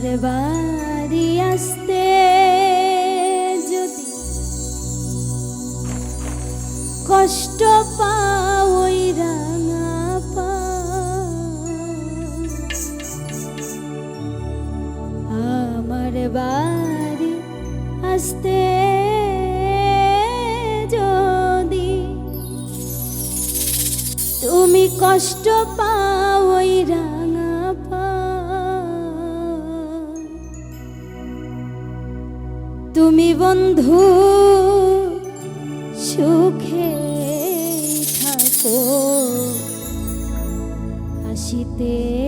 আমার বাড়ি আসতে যদি কষ্ট পাও ওই রাঙা পা আমার বাড়ি আসতে যদি তুমি কষ্ট পাও তুমি বন্ধু সুখে থাকো। হাসিতে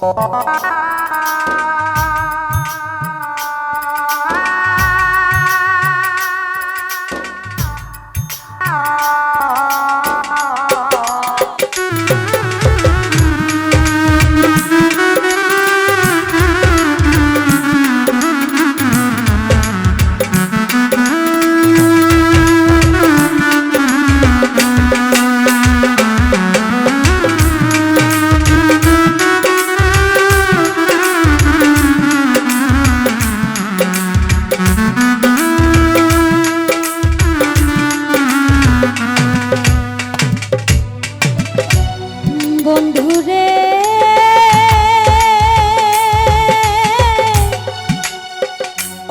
ハハハハ!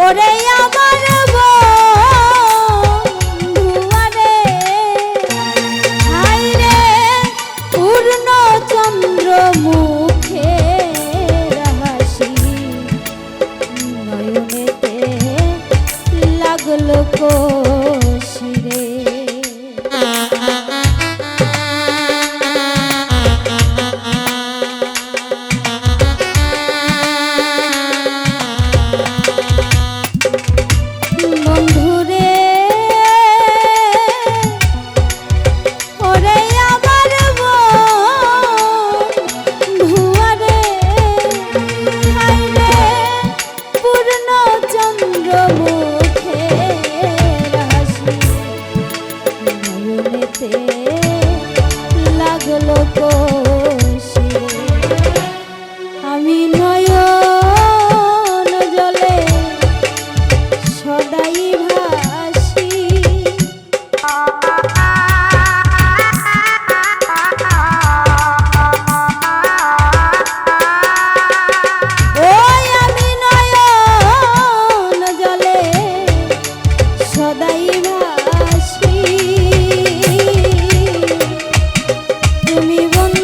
ওরে আমার বন্ধুয়ারে হাই রে পূর্ণ চন্দ্র মুখে হাসি নয়নেতে লাগল কো নয়নেতে লাগল কো want